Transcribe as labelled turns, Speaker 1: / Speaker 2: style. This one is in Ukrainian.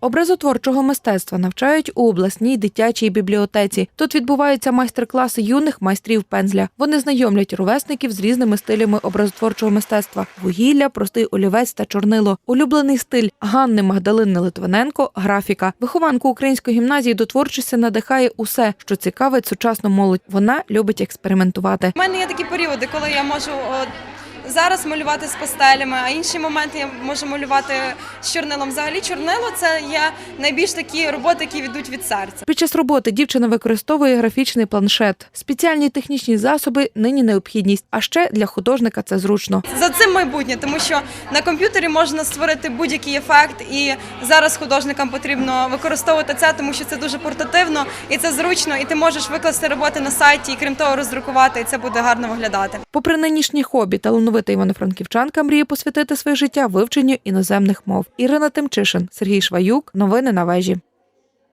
Speaker 1: Образотворчого мистецтва навчають у обласній дитячій бібліотеці. Тут відбуваються майстер-класи юних майстрів пензля. Вони знайомлять ровесників з різними стилями образотворчого мистецтва: вугілля, простий олівець та чорнило. Улюблений стиль Ганни Магдалини Литвиненко графіка. Вихованку української гімназії до творчості надихає усе, що цікавить сучасну молодь. Вона любить експериментувати.
Speaker 2: У мене є такі періоди, коли я можу зараз малювати з пастелями, а інші моменти я можу малювати з чорнилом. Взагалі, чорнило це є найбільш такі роботи, які йдуть від серця.
Speaker 1: Під час роботи дівчина використовує графічний планшет. Спеціальні технічні засоби нині необхідність, а ще для художника це зручно.
Speaker 2: За цим майбутнє, тому що на комп'ютері можна створити будь-який ефект, і зараз художникам потрібно використовувати це, тому що це дуже портативно і це зручно, і ти можеш викласти роботи на сайті, і крім того, роздрукувати, і це буде гарно виглядати.
Speaker 1: Попри нинішні хобі, талановита івано-франківчанка мріє посвятити своє життя вивченню іноземних мов. Ірина Тимчишин, Сергій Шваюк. Новини на вежі.